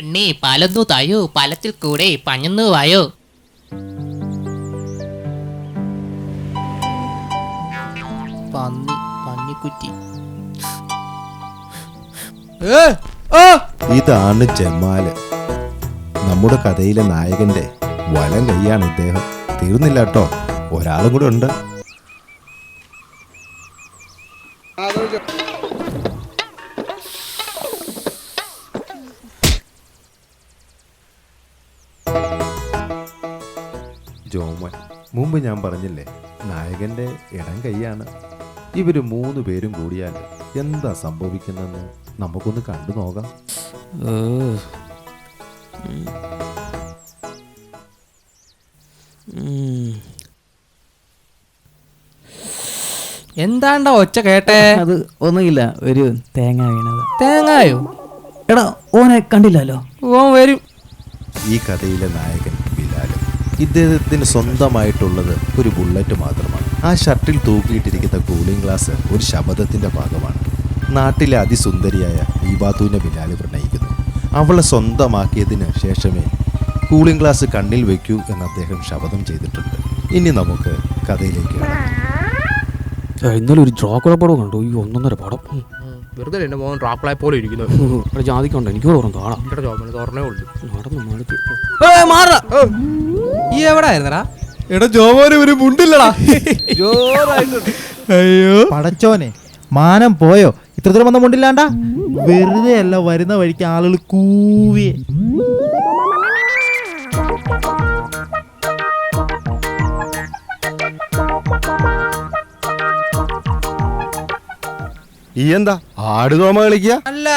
പെണ്ണേ പാലൊന്നു തായോ? പാലത്തിൽ കൂടെ പഞ്ഞന്നു വായോ? പന്നി പന്നിക്കുറ്റി. ഇതാണ് ജമാൽ നമ്മുടെ കഥയിലെ നായകന്റെ വലം കൈയാണ് ഇദ്ദേഹം. തീർന്നില്ല കേട്ടോ. ഒരാളും കൂടെ ഉണ്ട്. ഞാൻ പറഞ്ഞില്ലേ നായകന്റെ ഇടം കൈയാണ്. ഇവർ മൂന്ന് പേരും കൂടിയാൽ എന്താ സംഭവിക്കുന്നതെന്ന് നമുക്കൊന്ന് കണ്ടു നോക്കാം. എന്താണ്ടാ ഒച്ച കേട്ടേ? അത് ഒന്നുമില്ല ഒരു തേങ്ങ വീണത്. തേങ്ങായോ? എടാ ഓനെ കണ്ടില്ലല്ലോ. ഓൻ വരും. ഈ കഥയിലെ നായകൻ ഇദ്ദേഹത്തിന് സ്വന്തമായിട്ടുള്ളത് ഒരു ബുള്ളറ്റ് മാത്രമാണ്. ആ ഷർട്ടിൽ തൂക്കിയിട്ടിരിക്കുന്ന കൂളിംഗ് ഗ്ലാസ് ഒരു ശബദത്തിന്റെ ഭാഗമാണ്. നാട്ടിലെ അതിസുന്ദരിയായ ഈബാത്തുവിനെ പിന്നാലെ പ്രണയിക്കുന്നു. അവളെ സ്വന്തമാക്കിയതിന് ശേഷമേ കൂളിംഗ് ഗ്ലാസ് കണ്ണിൽ വെക്കൂ എന്ന് അദ്ദേഹം ശപഥം ചെയ്തിട്ടുണ്ട്. ഇനി നമുക്ക് കഥയിലേക്ക് ഇന്നലെ ഒരു ഡ്രോക്കുള പടം കണ്ടു. ഈ ഒന്നൊന്നര പടം. വെറുതെ എന്റെ മോൻ ട്രാപ്പിളായ പോലെ ഇരിക്കുന്നു ഇവിടെ ജാതിക്കുണ്ട്. എനിക്ക് ഓർമ്മ കാണാം. ഇവിടെ ജോബിന് തുറന്നേ ഉള്ളൂ. നടന്നു മടുത്തു ഈ എവിടെ ആയിരുന്നടാ എടാ ജോമോന് ഒരു മുണ്ടില്ലടാ. അയ്യോ. പടച്ചോനെ മാനം പോയോ? ഇത്ര ദൂരം വന്ന മുണ്ടില്ലാണ്ട? വെറുതെ അല്ല വരുന്ന വഴിക്ക് ആളുകൾ കൂവിയെ ഈ എന്താ? ആടുതോമ കളിക്കുക അല്ല.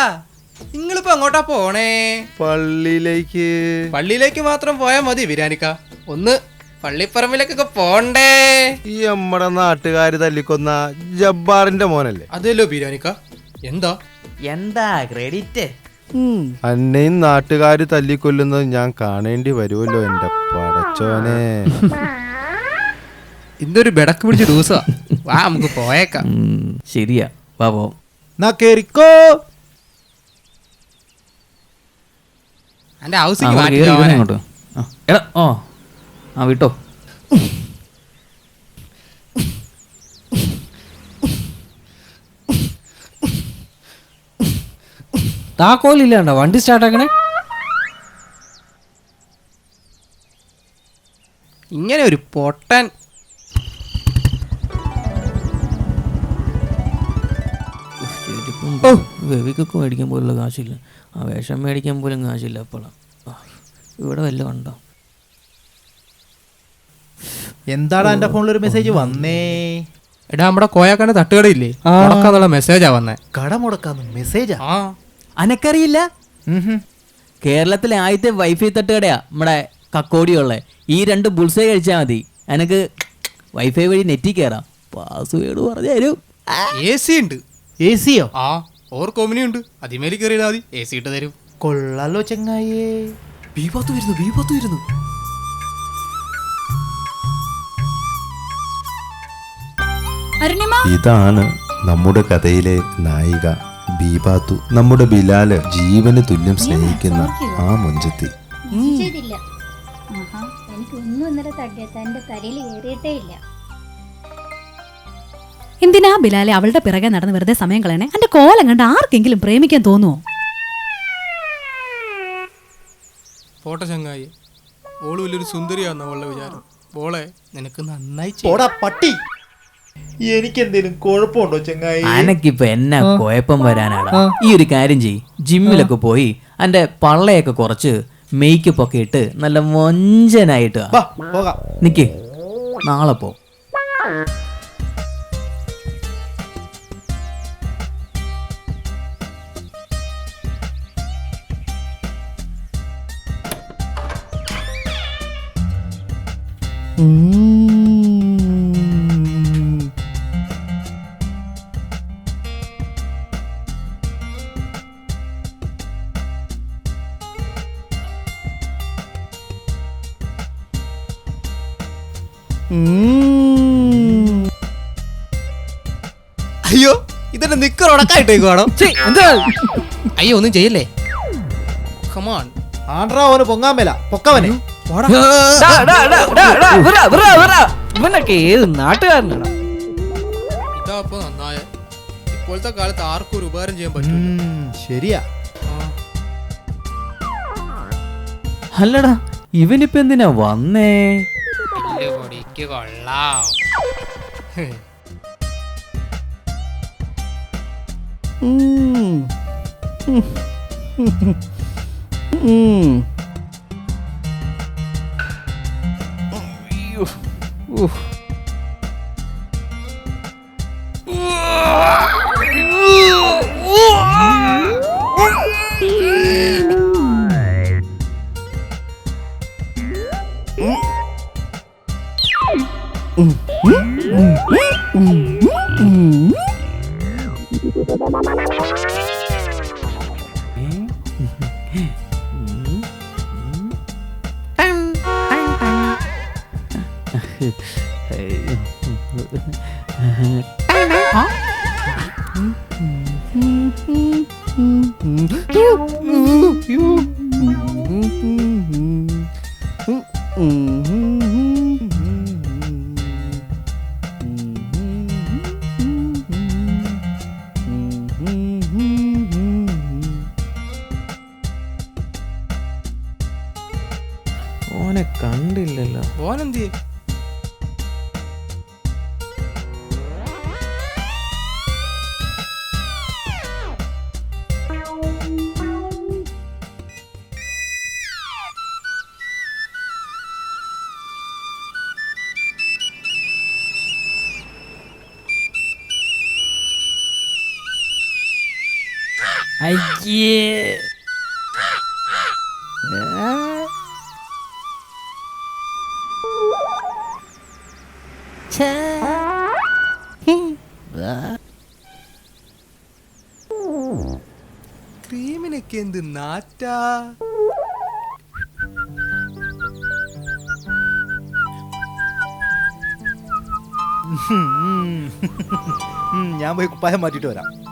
എങ്ങോട്ടാ പോണേ? പള്ളിയിലേക്ക്. പള്ളിയിലേക്ക് മാത്രം പോയാ മതി ബിരിയാണിക്ക. ഒന്ന് പള്ളിപ്പറമ്പിലേക്കൊക്കെ പോണ്ടേ. ഈ നമ്മടെ നാട്ടുകാര് തല്ലിക്കൊന്ന ജബ്ബാറിന്റെ മോനല്ലേ? അതല്ലോ ബിരിയാണിക്ക. എന്താ? എന്താ ക്രെഡിറ്റ്? അന്നെയും നാട്ടുകാര് തല്ലിക്കൊല്ലുന്നത് ഞാൻ കാണേണ്ടി വരുമല്ലോ എന്റെ പടച്ചോനെ. ഇന്നൊരു ബെടക്ക് പിടിച്ച ദിവസമാ വാ നമുക്ക് പോയേക്കാം. ശരിയാ. വാ പോ. കേറിക്കോ. ഹൗസിങ് അങ്ങോട്ട് ആ, എടാ ഓ ആ വിട്ടോ. താക്കോലില്ലാണ്ട? വണ്ടി സ്റ്റാർട്ട് ആക്കണേ? ഇങ്ങനെ ഒരു പൊട്ടൻ. ചെരുപ്പും വെവിക്കൊക്കെ മേടിക്കാൻ പോലുള്ള കാശില്ല. ആ വേഷം മേടിക്കാൻ പോലും കാശില്ല അപ്പോഴാണ് ഇവിടെ വല്ലതും ഉണ്ടോ? എന്താടാ എന്റെ ഫോണിൽ ഒരു മെസ്സേജ് വന്നേ? എടാ നമ്മുടെ കോയാക്കാന്റെ തട്ടുകടയില്ലേ മുടക്കാന്നുള്ള മെസ്സേജാ വന്നേ. കട മുടക്കാന്ന് മെസ്സേജാ ആ? അനക്കറിയില്ല? കേരളത്തിലെ ആദ്യത്തെ വൈഫൈ തട്ടുകടയാ നമ്മുടെ കക്കോടിയുള്ള. ഈ രണ്ട് ബുൾസേ കഴിച്ചാൽ മതി. എനക്ക് വൈഫൈ വഴി നെറ്റിൽ കയറാം പാസ്വേഡ് പറഞ്ഞു തരും. എ സി ഉണ്ട്. എ സിയോ ആ. ഓർ കോമിനി ഉണ്ട്. അതിമേലി കയറിയതാ മതി. എ സി ഇട്ട് തരും. കൊള്ളാലോ ചെങ്ങായേ ബീപാത്തു വരുന്നു ബീപാത്തു വരുന്നു അരുണിമ. ഇതാണ് നമ്മുടെ കഥയിലെ നായിക ബീബാത്തു നമ്മുടെ ബിലാൽ ജീവന് തുല്യം സ്നേഹിക്കുന്ന ആ മുഞ്ചത്തി. ഒന്നും ഇന്നലെ എന്റെ തലയിൽ കയറിയിട്ടേ ഇല്ല. എന്തിനാ ബിലാലെ അവളുടെ പിറകെ നടന്ന് വെറുതെ സമയം കളയണേ? എന്റെ കോലം കണ്ട് ആർക്കെങ്കിലും പ്രേമിക്കാൻ തോന്നുവോ? പോട്ടെ ചങ്ങായി. ഓൾ വലിയൊരു സുന്ദരിയാന്ന അവളുടെ വിചാരം. ഓളെ നിനക്ക് നന്നായി ചെയ്യും. പോടാ പട്ടി. എനിക്ക് എന്തേലും കുഴപ്പമുണ്ടോ ചെങ്ങായി? അനക്കിപ്പോ എന്നാ കുഴപ്പം വരാനാണ് ഈ ഒരു കാര്യം ചെയ് ജിമ്മിലൊക്കെ പോയി അന്റെ പള്ളയൊക്കെ കുറച്ച് മേക്കപ്പ് ഒക്കെ ഇട്ട് നല്ല മൊഞ്ചനായിട്ട് വാ. വാ പോകാം. നിക്ക്. നാളെ പോ. അയ്യോ ഇതെന്നെ നിക്കർ ഉടക്കായിട്ടേക്ക് വേണം എന്താ? അയ്യോ ഒന്നും ചെയ്യല്ലേ? കമാൺ ആണ്ട്രാ ഓന് പൊങ്ങാൻ മേല. പൊക്കവനെ. ഇവനൊക്കെ ഏത് നാട്ടുകാരനാണ് ഇതാ ഇപ്പൊ നന്നായ. ഇപ്പോഴത്തെ കാലത്ത് ആർക്കും ഒരു ഉപകാരം ചെയ്യാൻ പറ്റും ഉം, ശരിയാ. അല്ലടാ ഇവനിപ്പ എന്തിനാ വന്നേ? എല്ല് പൊടിക്ക് കൊള്ളാം ഓനെ അയ്യേ. ക്രീമിനൊക്കെ എന്ത് നാറ്റാ? ഞാൻ പോയി കുപ്പായം മാറ്റിട്ട് വരാം.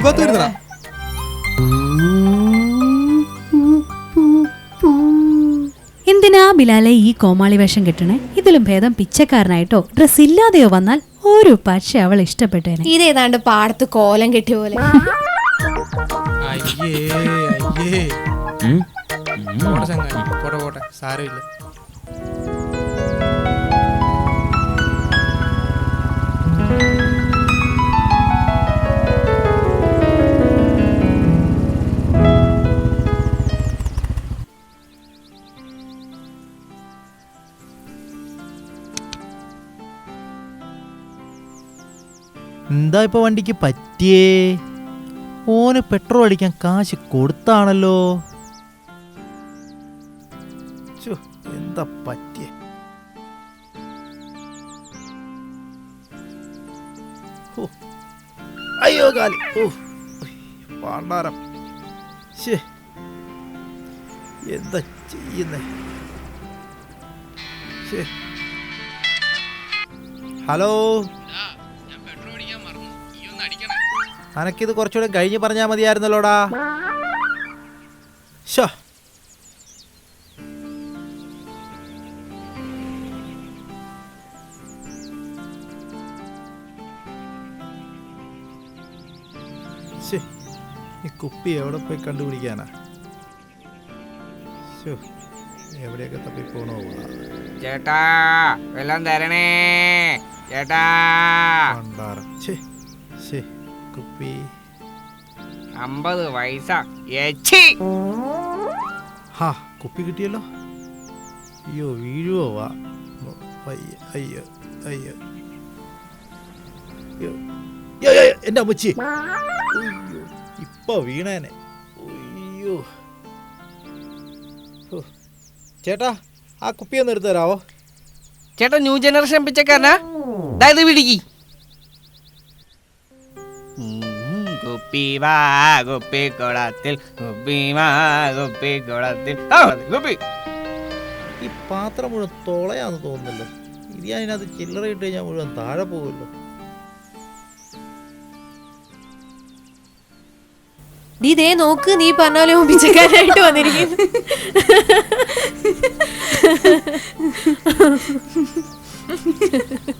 വിഭാഗത്ത് വരുന്നതാ എന്തിനാ ബിലാലെ ഈ കോമാളി വേഷം കെട്ടണേ? ഇതിലും ഭേദം പിച്ചക്കാരനായിട്ടോ? ഡ്രസ് ഇല്ലാതെയോ വന്നാൽ ഒരു പക്ഷെ അവൾ ഇഷ്ടപ്പെട്ടേനെ. ഇതേതാണ്ട് പാടത്ത് കോലം കെട്ടിയ പോലെ. സാരമില്ല. എന്താ ഇപ്പൊ വണ്ടിക്ക് പറ്റിയേ? ഓന് പെട്രോൾ അടിക്കാൻ കാശ് കൊടുത്താണല്ലോ. എന്താ പറ്റിയേ? അയ്യോ കാലി. ഓ പാണ്ടാരം. ശേ എന്താ ചെയ്യുന്നേ? ശേ ഹലോ? അനക്കിത് കുറച്ചുകൂടെ കഴിഞ്ഞ് പറഞ്ഞാൽ മതിയായിരുന്നല്ലോടാ. ഷോ ഈ കുപ്പി എവിടെ പോയി കണ്ടുപിടിക്കാനാ? എവിടെയൊക്കെ തപ്പി പോണോ? ചേട്ടാ വെള്ളം തരണേ. ചേട്ടാ. കുപ്പി. അമ്പത് പൈസ. എച്ചി. ഹാ കുപ്പി കിട്ടിയല്ലോ. അയ്യോ വീഴുവോ വാ. അയ്യോ അയ്യോ അയ്യോ, അയ്യോ, എന്റെ അമ്മച്ചി. അയ്യോ ഇപ്പൊ വീണേനെ. അയ്യോ. ചേട്ടാ ആ കുപ്പി ഒന്ന് എടുത്തു തരാവോ? ചേട്ടാ ന്യൂ ജനറേഷൻ പിച്ചക്കാരനാ അതായത് പിടിക്കി കുപ്പിവാ കുപ്പിക്കുളത്തിൽ കുപ്പിവാ കുപ്പിക്കുളത്തിൽ കുപ്പി ഈ പാത്രം മുഴുവൻ തുളയാന്ന് തോന്നുന്നില്ല. ഇനി അതിനകത്ത് ചില്ലറ ഇട്ട് കഴിഞ്ഞാൽ മുഴുവൻ താഴെ പോകുമല്ലോ. നീ ദേ നോക്ക് നീ പറഞ്ഞ പോലെ പിച്ചക്കാരനായിട്ട് വന്നിരിക്കുന്നു. Ha ha ha.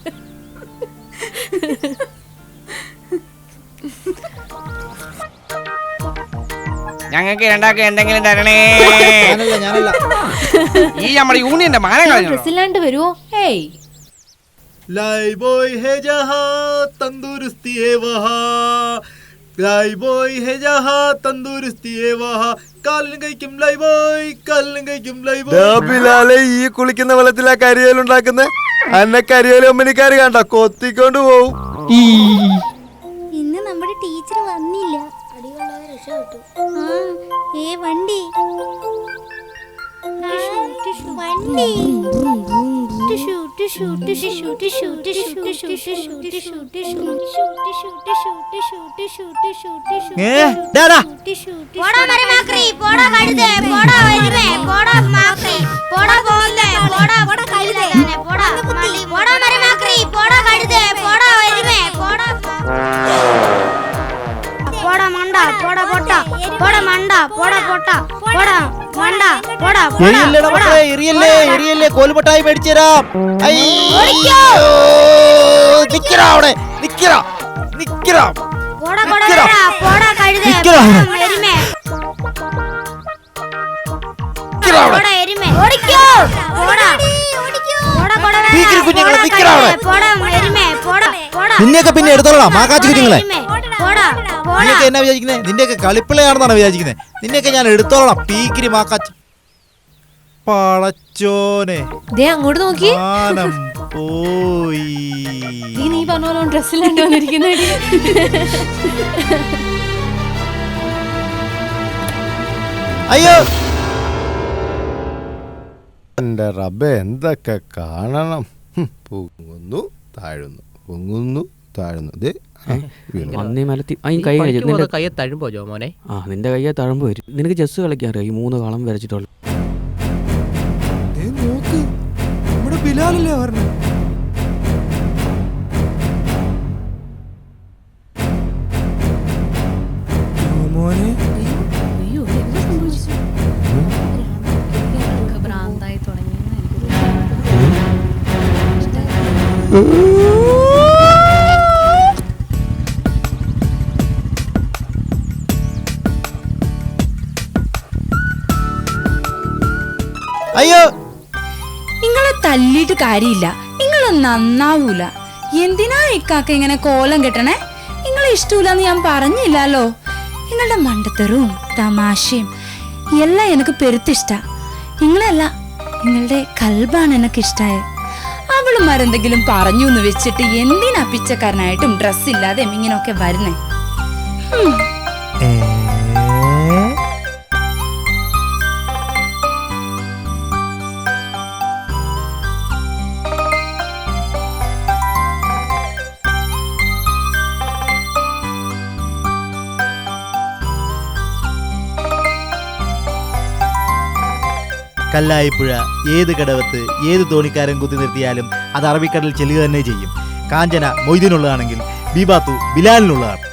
ഞങ്ങൾക്ക് രണ്ടാൾക്ക് എന്തെങ്കിലും തരണേ ഞാനല്ല ഞാനല്ല ഈ നമ്മുടെ യൂണിയന്റെ മാനം കളഞ്ഞോ ഡ്രസ്സില്ലാണ്ട് വരുമോ ഏയ് लाई बॉय है जहाँ तंदुरुस्ती है वहाँ लाई बॉय है जहाँ तंदुरुस्ती है वहाँ കാലിനും കഴിക്കും ലൈ ബോയ് കാലിനും കഴിക്കും ലൈ ബിലാലെ ഈ കുളിക്കുന്ന വെള്ളത്തിലാ കരിയേലുണ്ടാക്കുന്ന അന്നെ കരിയേല് കമ്പനിക്കാര് കണ്ട കൊത്തിക്കൊണ്ട് പോവും ஏ வண்டி வண்டி டிஷு டிஷு டிஷு டிஷு டிஷு டிஷு டிஷு டிஷு டிஷு ஏ டேடா போடா மரி மாக்ரி போடா கழுதே போடா வயிறே போடா மாக்ரி போடா போந்தே போடா போடா கழுதே എറിയല്ലേ മക്കളെ നിന്നെയൊക്കെ പിന്നെ എടുത്തോളാം ആകാശ കുഞ്ഞുങ്ങളെ. നീയൊക്കെ എന്നാ വിചാരിക്കുന്നത് നിന്റെയൊക്കെ കളിപ്പിള്ളയാണെന്നാണ് വിചാരിക്കുന്നത് നിന്നെയൊക്കെ ഞാൻ എടുത്തോളാം. പീക്കിരി മാക്ക പടച്ചോനെ ദേ അങ്ങോട്ട് നോക്കി. പോയി. നീ നീ അയ്യോ. എന്റെ റബ്ബെ എന്തൊക്കെ കാണണം? ഹും, പൊങ്ങുന്നു താഴുന്നു പൊങ്ങുന്നു താഴുന്നു. ദേ. അന്നേ മലത്തി ആ ഈ കൈ കഴിച്ചു നിന്റെ കയ്യെ തഴുമ്പോ ജോ മോനെ? ആ നിന്റെ കയ്യെ തഴമ്പ് വരും. നിനക്ക് ചെസ് കളിക്കാൻ അറിയാം? ഈ മൂന്ന് കളം വരച്ചിട്ടുള്ള ദേ നോക്ക്. നമ്മുടെ ബിലാലല്ലേ പറഞ്ഞത് മോനെ. അയ്യോ എന്താ സംഭവിച്ചു ഭ്രാന്തായി തുടങ്ങി കാര്യമില്ല. നിങ്ങൾ നന്നാവൂല. എന്തിനാ ഇക്കാക്ക ഇങ്ങനെ കോലം കെട്ടണേ? നിങ്ങളെ ഇഷ്ടമില്ലെന്ന് ഞാൻ പറഞ്ഞില്ലല്ലോ. നിങ്ങളുടെ മണ്ടത്തരവും തമാശയും എല്ലാം എനിക്ക് പെരുത്തിഷ്ട. നിങ്ങളല്ല നിങ്ങളുടെ കൽബാണ് എനിക്ക് ഇഷ്ടായത് അവളുമാരെന്തെങ്കിലും പറഞ്ഞു എന്ന് വെച്ചിട്ട് എന്തിനാ പിച്ചക്കാരനായിട്ടും ഡ്രസ്സ് ഇല്ലാതെ ഇങ്ങനെയൊക്കെ വരുന്നേ? കല്ലായിപ്പുഴ ഏത് കടവത്ത് ഏത് തോണിക്കാരൻ കുത്തി നിർത്തിയാലും അത് അറബിക്കടലിൽ ചെല്ലുക തന്നെ ചെയ്യും. കാഞ്ചന മൊയ്തീനുള്ളതാണെങ്കിൽ ബിബാത്തു ബിലാലിനുള്ളതാണ്.